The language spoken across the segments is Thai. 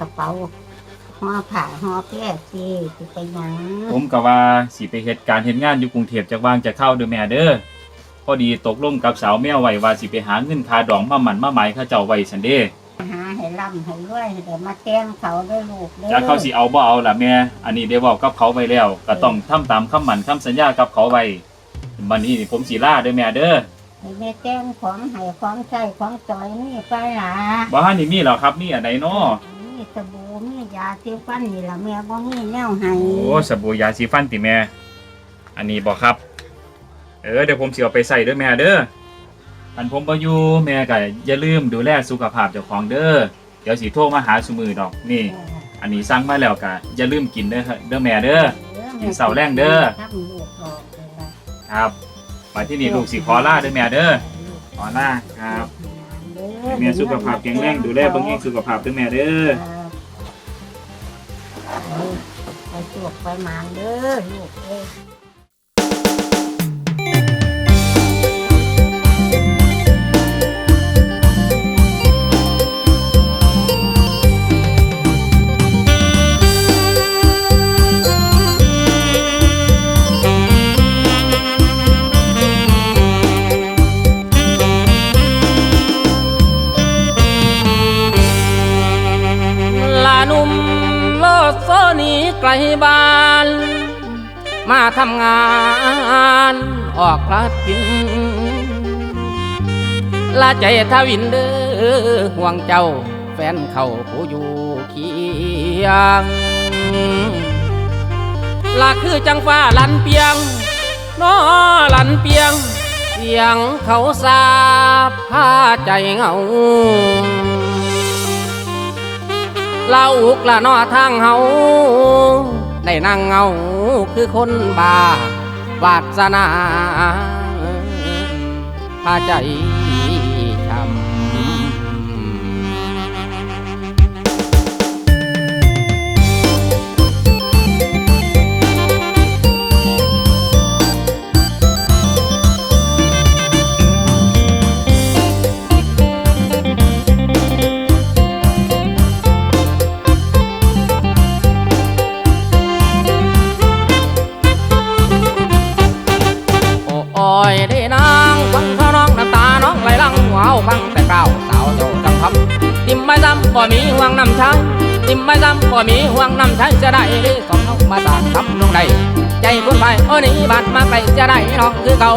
กระเป๋าห่อผ้าห่อแพร่สิสิไปหยังผมก็ว่าสิไปเฮ็ดการเฮ็ดงานอยู่กรุงเทพจักว่างจะเข้าเด้อแม่เด้อพอดีตกลงกับสาวแมวไว้ว่าสิไปหาเงินค่าดองมาหมันมาหมายเขาเจ้าไว้ซั่นเด้หาให้ร่ำให้รวยให้ได้มาแต่งเขาเด้วยลูกเด้อจักเขาสิเอาบ่เอาล่ะแม่ อันนี้ได้เว้ากับเขาไว้แล้ว ก็ต้องทำตามคำหมั่นคำสัญญากับเขาไว้บัดนี้นี่ผมสิลาเด้อแม่เด้อ ให้แม่แต่งของให้ของใช้ของจอยนี่ไปหลาบ่ฮั่นนี่มีเหรอครับ มีอันใดเนาะมีสบู่มียาสีฟันนี่ล่ะแม่บ่มีแนวให้โอ้สบู่ยาสีฟันติแม่ อันนี้บ่ครับ เออเดี๋ยวผมสิเอาไปใส่เด้อแม่เด้ออันผมบ่อยู่แม่ก็อย่าลืมดูแลสุขภาพเจ้าของเด้อเดี๋ยวสิโทรมาหาซุมือดอกนี่ อันนี้สั่งมาแล้วก็อย่าลืมกินเด้อครับเด้อแม่เด้อกินเสาแรงเด้อทำลูกออกเลยล่ะครับ มาที่นี่ลูกสิขอลาเด้อแม่เด้อขอลาครับให้แม่สุขภาพแข็งแรงดูแลเบิ่งแยงสุขภาพเด้อแม่เด้อไปจวกไปหมานเด้อลูกเอ้ย ไกลบ้าน มาทำงานออกพลัดกินลาใจทวินเด้อห่วงเจ้าแฟนเขาผู้อยู่เคียงลาคือจังฟ้าลันเปียงน้อลันเปียง เสียงเขาสาบผ้าใจเหงา เล่าอุกละนอทางเฮาได้นั่งเงาคือคนบาวาสนาพาใจ อยได้นางฟังเท่าน้องน้ำตาน้องไหลลังว้าวฟังแต่เก่าสาวเจ้จังทำติมไม่ซ้ำบ่มีห่วงน้ำชายติมไม่ซ้ำบ่มีห่วงน้ำชายจะได้ได้สองน้องมาสางทำลงใดใจคนไปโอ้นี่บาดมาไกลจะได้น้องคือเก่า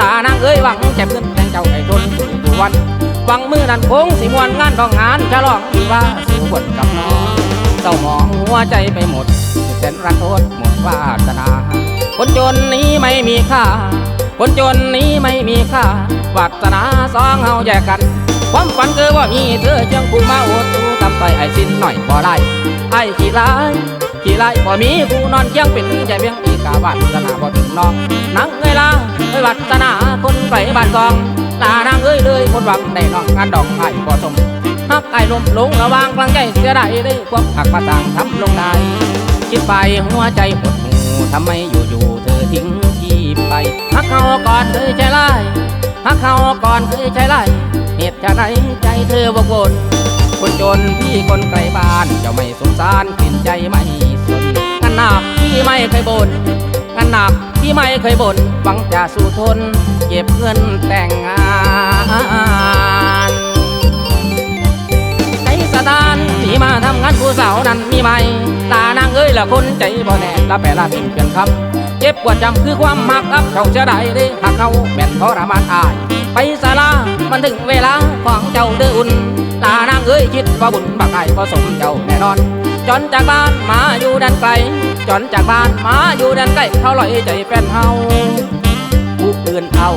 ตานางเอ้ยหวังแจ็บขึ้นแทงเจ้าไอ้ทนทุกวันหวังมือนั้นคงสิมวนงานดองงานฉลองวิว่าสู่บนกับน้องเศร้าหมองหัวใจไปหมดแสนรันทดหมดวาสนาคนจนนี้ไม่มีค่า คนจนนี้ไม่มีค่าวัฒนาสองเฮาแยกกัน ความฝันคือว่ามีเธอจังผู้มาอดสู้ทำไปไอ้สิ้นหน่อยบ่ได้ไอ้ขี้ร้ายขี้ร้ายบ่มีผู้นอนเคียงเป็นใจเพียงอีกาวัฒนาบ่ถึงน้องนังเวลาเอ้ยวัฒนาคนไกลบ้านกองลานางเอ้ยเลยคนหวังได้น้องงานดอกไม้บ่สมฮักไอ้ลมลงระวางกลางใจเสียได้ได้ความหักมาต่างทำลงได้คิดไปหัวใจหดหูทำไมอยู่ๆเธอทิ้ง ที่ไปฮักเขาก่อนเคยใจร้ายฮักเขาก่อนเคยใจร้ายเหตุจะไหนใจเธอวกวนคนจนพี่คนไกลบ้านเจ้าไม่สงสารกินใจไม่สนงานหนักพี่ไม่เคยบน่นงานหนักพี่ไม่เคยบ่นหวังจะสู้ทนเก็บเงินแต่งงานในสถานที่มาทำงานผู้สาวนั้นมีไหมตานางเอ้ยละคนใจบ่แน่ละแปลละพิมพ์เปียนคำ เจ็บปวดจำคือความหักอับเขาจะได้เด้หากเขาแม่นทรมานอาย ไปสาลามันถึงเวลาของเจ้าเดืออุ่นลานางเอ้ยคิดว่าบุญบักไก่ผสมเจ้าแน่นอน จนจากบ้านมาอยู่แดนไกล จนจากบ้านมาอยู่แดนไกลเขาลอยใจแฟนเฮาผู้อื่นเอา